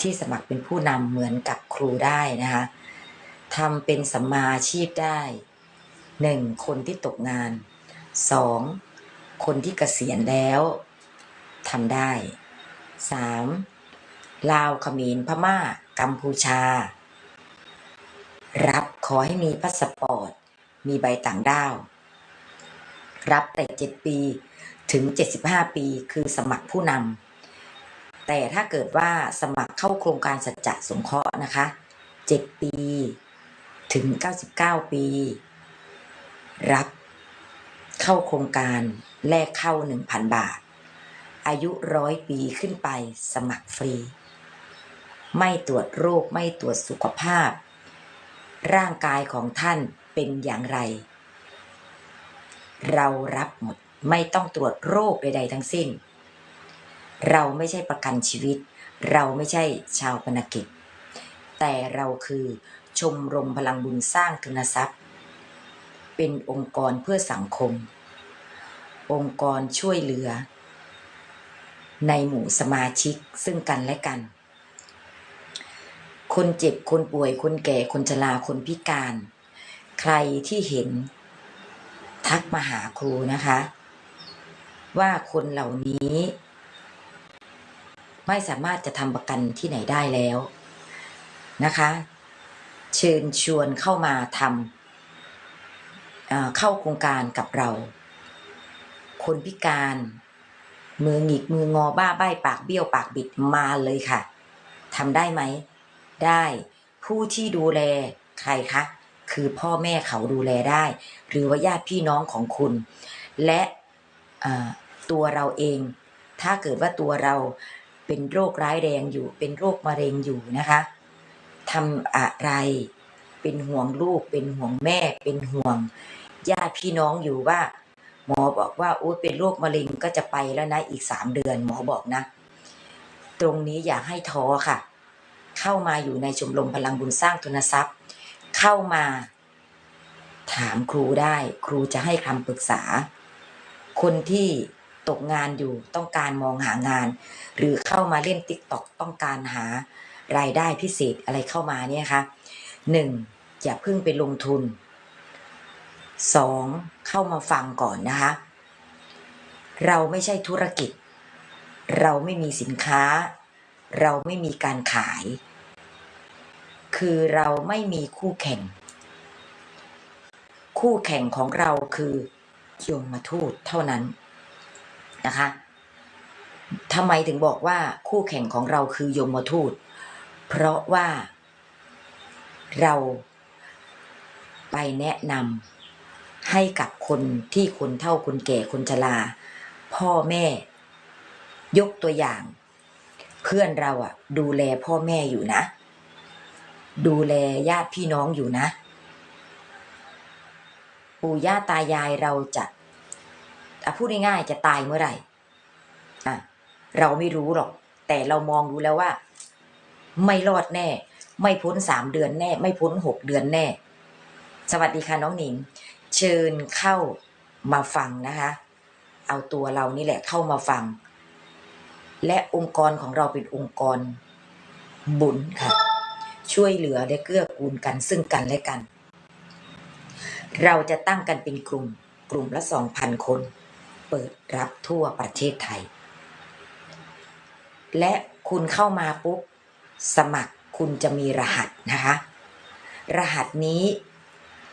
ที่สมัครเป็นผู้นำเหมือนกับครูได้นะคะทำเป็นสัมมาอาชีพได้หนึ่งคนที่ตกงานสองคนที่เกษียณแล้วทำได้สามลาวเขมรพม่า กัมพูชา รับขอให้มีพาสปอร์ต มีใบต่างด้าว รับแต่ 7 ปีถึง 75 ปีคือสมัครผู้นำ แต่ถ้าเกิดว่าสมัครเข้าโครงการสัจจะสงเคราะห์นะคะ 7 ปี ถึง 99 ปี รับเข้าโครงการแลกเข้า 1,000 บาท อายุร้อยปีขึ้นไปสมัครฟรี ไม่ตรวจโรคไม่ตรวจสุขภาพ ร่างกายของท่านเป็นอย่างไร เรารับหมดไม่ต้องตรวจโรคใดๆทั้งสิ้น เราไม่ใช่ประกันชีวิต เราไม่ใช่ชาวพนกิจ แต่เราคือชมรมพลังบุญสร้างทุนทรัพย์ เป็นองค์กรเพื่อสังคม องค์กรช่วยเหลือ ในหมู่สมาชิกซึ่งกันและกัน คนเจ็บคนป่วยคนแก่คนชราคนพิการ ใครที่เห็น ทักมาหาครูนะคะ ว่าคนเหล่านี้ ไม่สามารถจะทำประกันที่ไหนได้แล้วนะคะ เชิญชวนเข้ามาทำเเข้าโครงการกับเรา คนพิการ มือหงิกมืองอบ้าใบ้ปากเบี้ยวปากบิดมาเลยค่ะทำได้ไหม ได้ผู้ที่ดูแลใครคะ คือพ่อแม่เขาดูแลได้ หรือว่าญาติพี่น้องของคุณ และตัวเราเอง ถ้าเกิดว่าตัวเรา เป็นโรคร้ายแรงอยู่ เป็นโรคมะเร็งอยู่นะคะทำอะไร เป็นห่วงลูก เป็นห่วงแม่ เป็นห่วงญาติพี่น้องอยู่ว่า หมอบอกว่าโอ้เป็นโรคมะเร็งก็จะไปแล้วนะอีกสามเดือนหมอบอกนะ ตรงนี้อย่าให้ท้อค่ะ เข้ามาอยู่ในชมรมพลังบุญสร้างทุนทรัพย์ เข้ามาถามครูได้ ครูจะให้คำปรึกษา คนที่ ตกงานอยู่ต้องการมองหางาน หรือเข้ามาเล่นติ๊กต็อกต้องการหารายได้พิเศษอะไรเข้ามาเนี่ยค่ะหนึ่งอย่าเพิ่งไปลงทุนสองเข้ามาฟังก่อนนะคะ เราไม่ใช่ธุรกิจ เราไม่มีสินค้า เราไม่มีการขาย คือเราไม่มีคู่แข่ง คู่แข่งของเราคือยมมาทูตเท่านั้น นะคะทำไมถึงบอกว่าคู่แข่งของเราคือยมมาทูต เพราะว่าเราไปแนะนำให้กับคนที่คนเฒ่าคนแก่คนชราพ่อแม่ ยกตัวอย่าง เพื่อนเราอะดูแลพ่อแม่อยู่นะ ดูแลญาติพี่น้องอยู่นะ ปู่ย่าตายายเราจะ อะพูดง่ายๆจะตายเมื่อไหร่อะเราไม่รู้หรอก แต่เรามองดูแล้วว่า ไม่รอดแน่ ไม่พ้นสามเดือนแน่ ไม่พ้นหกเดือนแน่ สวัสดีค่ะน้องหนิง เชิญเข้ามาฟังนะคะ เอาตัวเรานี่แหละเข้ามาฟัง และองค์กรของเราเป็นองค์กร บุญค่ะ ช่วยเหลือและเกื้อกูลกันซึ่งกันและกัน เราจะตั้งกันเป็นกลุ่ม กลุ่มละสองพันคน เปิดรับทั่วประเทศไทย และคุณเข้ามาปุ๊บสมัครคุณจะมีรหัสนะคะ รหัสนี้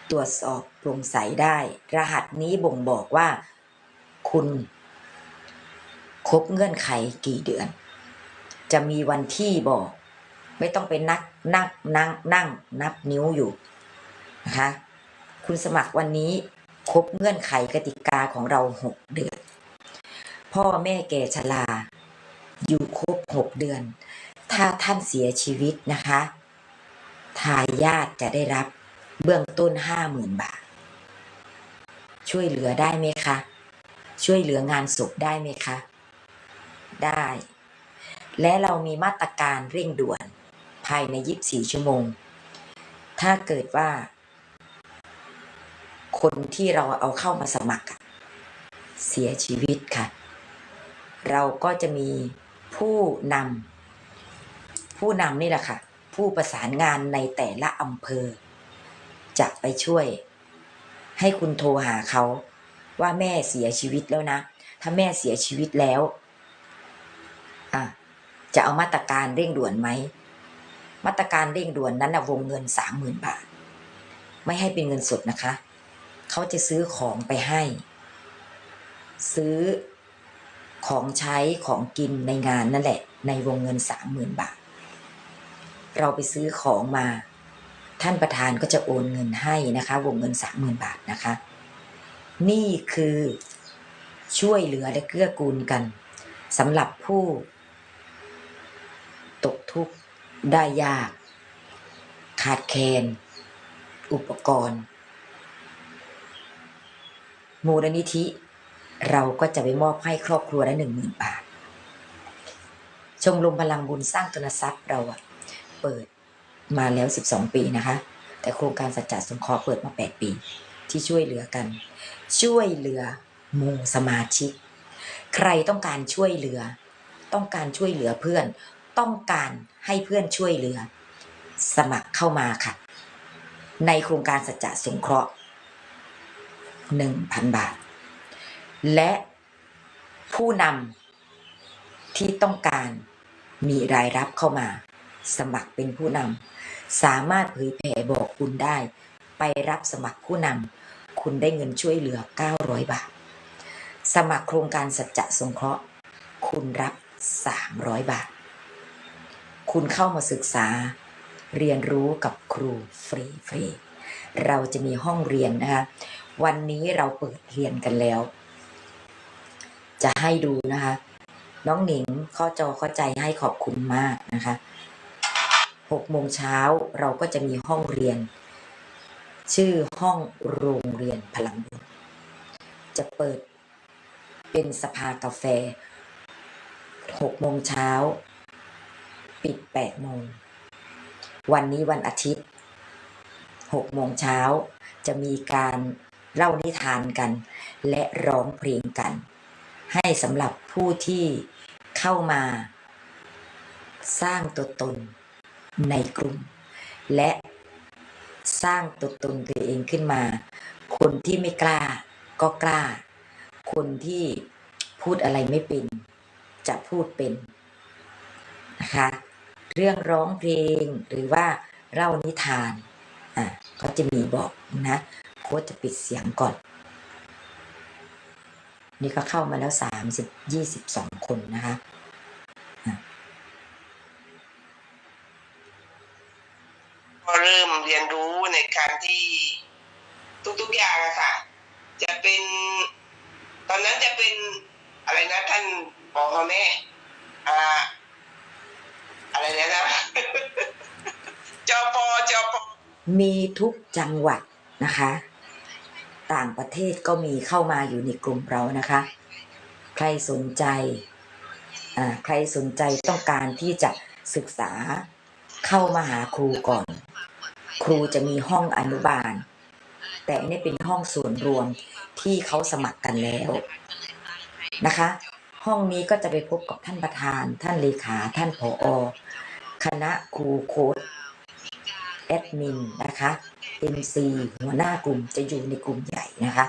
ตรวจสอบโปร่งใสได้ รหัสนี้บ่งบอกว่า คุณครบเงื่อนไขกี่เดือน จะมีวันที่บอก ไม่ต้องไปนักนั่งนั่งนั่งนับนิ้วอยู่นะคะคุณสมัครวันนี้ ครบเงื่อนไขกติกาของเราหกเดือน พ่อแม่แก่ชรา อยู่ครบหกเดือน ถ้าท่านเสียชีวิตนะคะ ทายาทจะได้รับเบื้องต้นห้าหมื่นบาท ช่วยเหลือได้ไหมคะ ช่วยเหลืองานศพได้ไหมคะ ได้ และเรามีมาตรการเร่งด่วนภายใน 24 ชั่วโมง ถ้าเกิดว่า คนที่เราเอาเข้ามาสมัคร เสียชีวิตค่ะ เราก็จะมีผู้นำผู้นำนี่แหละค่ะ ผู้ประสานงานในแต่ละอำเภอ จะไปช่วย ให้คุณโทรหาเขา ว่าแม่เสียชีวิตแล้วนะ ถ้าแม่เสียชีวิตแล้วอะจะเอามาตรการเร่งด่วนไหมมาตรการเร่งด่วนนั้นนะวงเงินสามหมื่นบาท ไม่ให้เป็นเงินสดนะคะ เขาจะซื้อของไปให้ ซื้อของใช้ของกินในงานนั่นแหละ ในวงเงินสามหมื่นบาท เราไปซื้อของมา ท่านประธานก็จะโอนเงินให้นะคะ วงเงินสามหมื่นบาทนะคะ นี่คือช่วยเหลือและเกื้อกูลกันสำหรับผู้ ตกทุกข์ได้ยาก ขาดแคลนอุปกรณ์ มูลนิธิ เราก็จะไปมอบให้ครอบครัวละหนึ่งหมื่นบาท ชมรมพลังบุญสร้างทุนทรัพย์เราอะเปิดมาแล้ว 12 ปีนะคะ แต่โครงการสัจจะสงเคราะห์เปิดมา 8 ปี ที่ช่วยเหลือกัน ช่วยเหลือมูสมาชิก ใครต้องการช่วยเหลือ ต้องการช่วยเหลือเพื่อน ต้องการให้เพื่อนช่วยเหลือ สมัครเข้ามาค่ะ ในโครงการสัจจะสงเคราะห์ 1,000 บาท และผู้นำที่ต้องการมีรายรับเข้ามา สมัครเป็นผู้นำสามารถเผยแผ่บอกคุณได้ ไปรับสมัครผู้นำคุณได้เงินช่วยเหลือ 900 บาท สมัครโครงการสัจจะสงเคราะห์ คุณรับ 300 บาท คุณเข้ามาศึกษาเรียนรู้กับครูฟรีฟรีๆเราจะมีห้องเรียนนะคะ วันนี้เราเปิดเรียนกันแล้ว จะให้ดูนะคะ น้องหนิงข้อจอเข้าใจให้ขอบคุณมากนะคะหกโมงเช้าเราก็จะมีห้องเรียน ชื่อห้องโรงเรียนพลังบุญจะเปิดเป็นสภากาแฟหกโมงเช้า ปิดแปดโมง วันนี้วันอาทิตย์หกโมงเช้าจะมีการ เล่านิทานกัน และร้องเพลงกัน ให้สำหรับผู้ที่เข้ามาสร้างตัวตนในกลุ่ม และสร้างตัวตนตัวเองขึ้นมา คนที่ไม่กล้าก็กล้า คนที่พูดอะไรไม่เป็น จะพูดเป็นนะคะเรื่องร้องเพลงหรือว่าเล่านิทานอะก็จะมีบอกนะ โค้ชจะปิดเสียงก่อน นี่ก็เข้ามาแล้วสามสิบยี่สิบสองคนนะคะก็เริ่มเรียนรู้ในการที่ทุกๆอย่างอะค่ะ จะเป็น ตอนนั้นจะเป็นอะไรนะท่านบอกเราแม่อ่าอะไรนะนะจปจปมีทุกจังหวัดนะคะ ต่างประเทศก็มีเข้ามาอยู่ในกลุ่มเรานะคะ ใครสนใจอ่าใครสนใจต้องการที่จะศึกษาเข้ามาหาครูก่อน ครูจะมีห้องอนุบาล แต่นนี้เป็นห้องส่วนรวมที่เขาสมัครกันแล้วนะคะ ห้องนี้ก็จะไปพบกับท่านประธาน ท่านเลขาท่านผอ คณะครูโค้ดแอดมินนะคะ MC หัวหน้ากลุ่มจะอยู่ในกลุ่มใหญ่นะคะ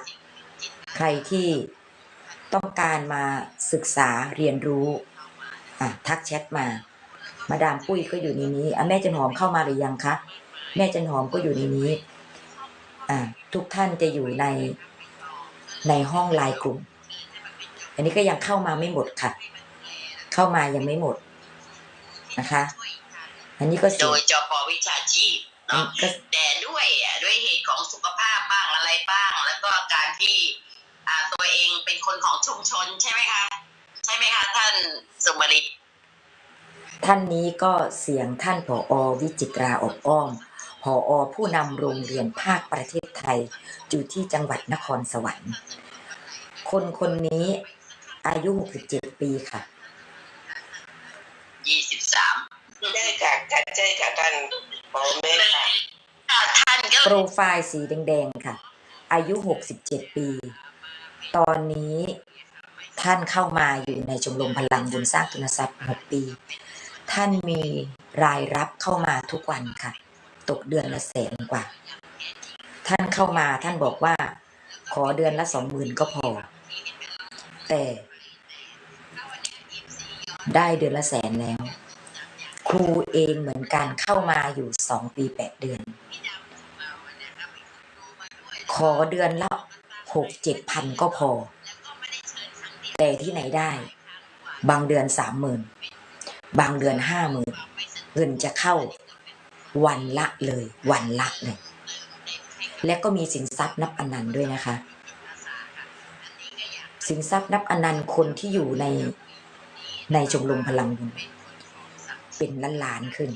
ใครที่ต้องการมาศึกษาเรียนรู้อะทักแชทมา มาดามปุ้ยก็อยู่ในนี้อะแม่จันหอมเข้ามาหรือยังคะ แม่จันหอมก็อยู่ในนี้อะทุกท่านจะอยู่ในในห้องไลน์กลุ่ม อันนี้ก็ยังเข้ามาไม่หมดค่ะ เข้ามายังไม่หมดนะคะ อันนี้ก็โดเสียยจปวิชาชีพ เนาะก็แต่ด้วยอะด้วยเหตุของสุขภาพบ้างอะไรบ้าง แล้วก็การที่อ่าตัวเองเป็นคนของชุมชนใช่ไหมคะ ใช่ไหมคะท่านสุมาริท่านนี้ก็เสียงท่านผอวิจิตราอบอ้อมผอผู้นำโรงเรียนภาคประเทศไทย อยู่ที่จังหวัดนครสวรรค์ คนคนนี้อายุ 67 ปีค่ะยี่สิบสาม ได้ค่ะค่ะใช่ค่ะท่านบอกแม่ค่ะท่านก็โปรไฟล์สีแดงๆค่ะ อายุ 67 ปี ตอนนี้ท่านเข้ามาอยู่ในชมรมพลังบุญสร้างทุนทรัพย์ 6 ปี ท่านมีรายรับเข้ามาทุกวันค่ะ ตกเดือนละแสนกว่า ท่านเข้ามาท่านบอกว่า ขอเดือนละสองหมื่นก็พอ แต่ ได้เดือนละแสนแล้ว ครูเองเหมือนกันเข้ามาอยู่สองปีแปดเดือน ขอเดือนละหกเจ็ดพันก็พอ แต่ที่ไหนได้ บางเดือนสามหมื่นบางเดือนห้าหมื่นเงินจะเข้าวันละเลย วันละเลย และก็มีสินทรัพย์นับอนันต์ด้วยนะคะ สินทรัพย์นับอนันต์คนที่อยู่ในในชมรมพลังบุญ เป็นล้านล้านขึ้น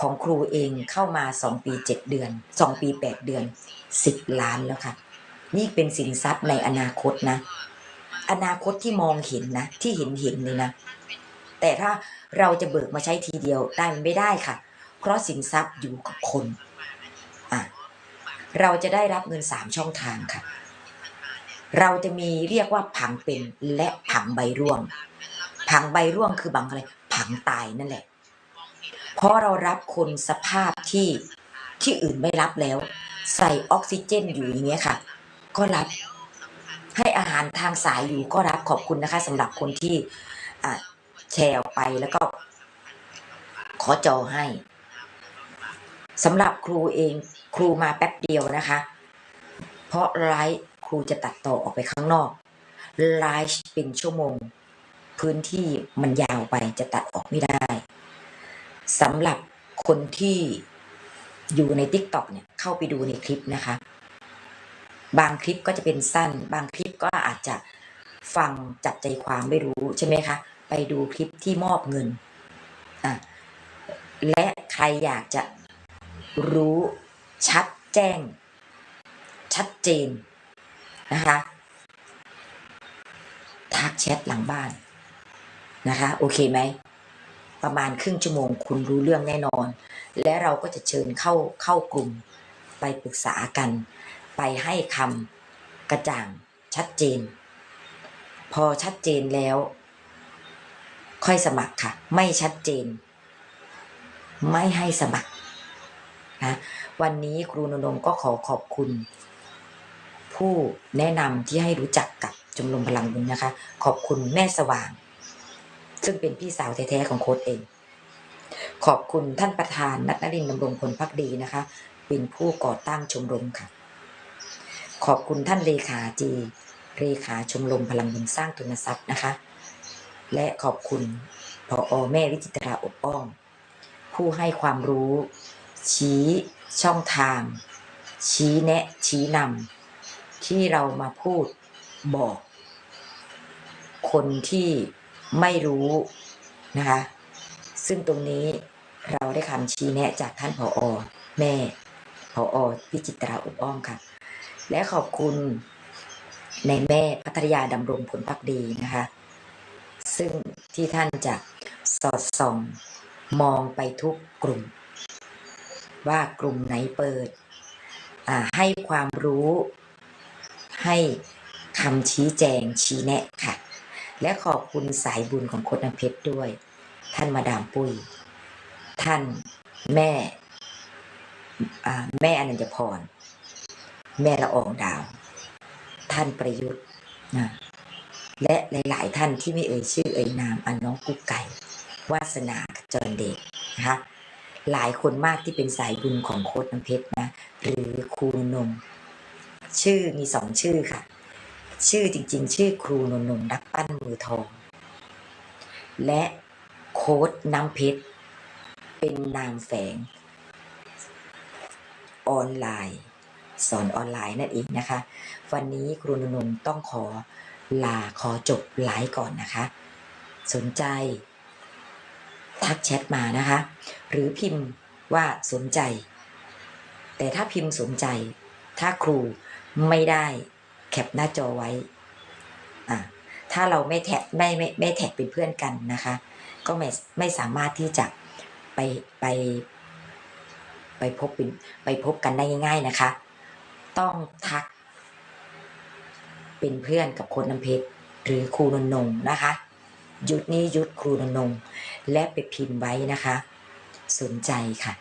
ของครูเองเข้ามาสองปีเจ็ดเดือนสองปีแปดเดือนสิบล้านแล้วค่ะ นี่เป็นสินทรัพย์ในอนาคตนะ อนาคตที่มองเห็นนะ ที่เห็นเห็นเลยนะ แต่ถ้าเราจะเบิกมาใช้ทีเดียวได้มันไม่ได้ค่ะ เพราะสินทรัพย์อยู่กับคนอะเราจะได้รับเงินสามช่องทางค่ะ เราจะมีเรียกว่าผังเป็นและผังใบร่วง ผังใบร่วงคือบางอะไร ผังตายนั่นแหละ เพราะเรารับคนสภาพที่ที่อื่นไม่รับแล้ว ใส่ออกซิเจนอยู่อย่างเงี้ยค่ะ ก็รับให้อาหารทางสายอยู่ก็รับขอบคุณนะคะสำหรับคนที่แชร์ออกไปแล้วก็ ขอจอให้สำหรับครูเองครูมาแป๊บเดียวนะคะ เพราะไลฟ์ครูจะตัดต่อออกไปข้างนอกไลฟ์เป็นชั่วโมง พื้นที่มันยาวไปจะตัดออกไม่ได้สำหรับคนที่อยู่ใน t ิ k t o k เนี่ยเข้าไปดูในคลิปนะคะ บางคลิปก็จะเป็นสั้น บางคลิปก็อาจจะฟังจับใจความไม่รู้ใช่ไหมคะไปดูคลิปที่มอบเงินอะและใครอยากจะรู้ชัดแจ้ง ชัดเจนนะคะทักแชทหลังบ้าน นะคะ โอเคไหม ประมาณครึ่งชั่วโมงคุณรู้เรื่องแน่นอน และเราก็จะเชิญเข้าเข้ากลุ่ม ไปปรึกษากัน ไปให้คำกระจ่างชัดเจน พอชัดเจนแล้ว ค่อยสมัครค่ะ ไม่ชัดเจน ไม่ให้สมัครนะวันนี้ครูนนงค์ก็ขอขอบคุณ ผู้แนะนำที่ให้รู้จักกับชมรมพลังบุญนะคะ ขอบคุณแม่สว่าง ซึ่งเป็นพี่สาวแท้ๆของโค้ดเอง ขอบคุณท่านประธานนัทนรินดำรงพลพักดีนะคะ เป็นผู้ก่อตั้งชมรมค่ะ ขอบคุณท่านเลขาจีเลขาชมรมพลังบุญสร้างทุนทรัพย์นะคะ และขอบคุณพออแม่วิจิตราอบอ้อม ผู้ให้ความรู้ ชี้ช่องทาง ชี้แนะ ชี้นำที่เรามาพูดบอก คนที่ ไม่รู้นะคะ ซึ่งตรงนี้เราได้คำชี้แนะจากท่านผออแม่ผออพิจิตราอุบอ้อมค่ะ และขอบคุณในแม่พัทยาดำรงผลพักดีนะคะ ซึ่งที่ท่านจะสอดส่องมองไปทุกกลุ่ม ว่ากลุ่มไหนเปิด ให้ความรู้ ให้คำชี้แจงชี้แนะค่ะ และขอบคุณสายบุญของโคดน้ำเพชรด้วย ท่านมาดามปุ้ย ท่านแม่แม่อนันจพร แม่ละอองดาว ท่านประยุทธ์นะและหลาย ๆ ท่านที่ไม่เอ่ยชื่อเอ่ยนามอันน้องกุ๊กไก่ วาสนาจรเดชนะคะหลายคนมากที่เป็นสายบุญของโคดน้ำเพชรนะ หรือครูนงชื่อมีสองชื่อค่ะ ชื่อจริง ๆ ชื่อครูนนงนักปั้นมือทอง และโค้ดน้ำเพชรเป็นนามแฝง ออนไลน์ สอนออนไลน์นั่นเองนะคะ วันนี้ครูนนงต้องขอลาขอจบไลฟ์ก่อนนะคะ สนใจทักแชทมานะคะ หรือพิมพ์ว่าสนใจ แต่ถ้าพิมพ์สนใจ ถ้าครูไม่ได้ แคปหน้าจอไว้อะถ้าเราไม่แท็กไม่ไม่ไม่แท็กเป็นเพื่อนกันนะคะ ก็ไม่ไม่สามารถที่จะไปไป ไปพบเป็นไปพบกันได้ง่าย ๆนะคะ ต้องทัก เป็นเพื่อนกับโคนน้ำเพชรหรือครูนนงนะคะ ยุดนี้ยุดครูนนงและไปพิมพ์ไว้นะคะ สนใจค่ะ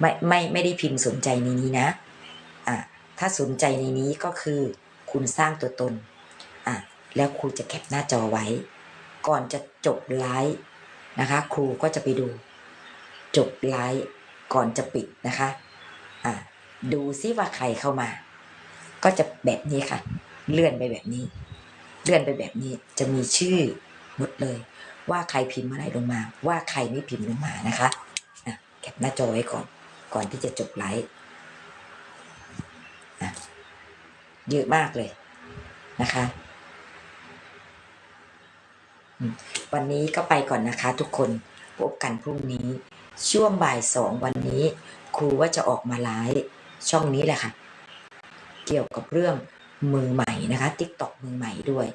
ไม่ไม่ไม่ได้พิมพ์สนใจในนี้นะอะถ้าสนใจในนี้ก็คือ คุณสร้างตัวตนอะแล้วครูจะแคปหน้าจอไว้ ก่อนจะจบไลฟ์นะคะ ครูก็จะไปดู จบไลฟ์ก่อนจะปิดนะคะอะดูซิว่าใครเข้ามา ก็จะแบบนี้ค่ะ เลื่อนไปแบบนี้ เลื่อนไปแบบนี้จะมีชื่อหมดเลย ว่าใครพิมพ์อะไรลงมา ว่าใครไม่พิมพ์ลงมานะคะอะแคปหน้าจอไว้ก่อน ก่อนที่จะจบไลฟ์อะ เยอะมากเลยนะคะ วันนี้ก็ไปก่อนนะคะทุกคนพบกันพรุ่งนี้ ช่วงบ่ายสองวันนี้ ครูว่าจะออกมาไลฟ์ช่องนี้แหละค่ะ เกี่ยวกับเรื่องมือใหม่นะคะทิกตอกมือใหม่ด้วย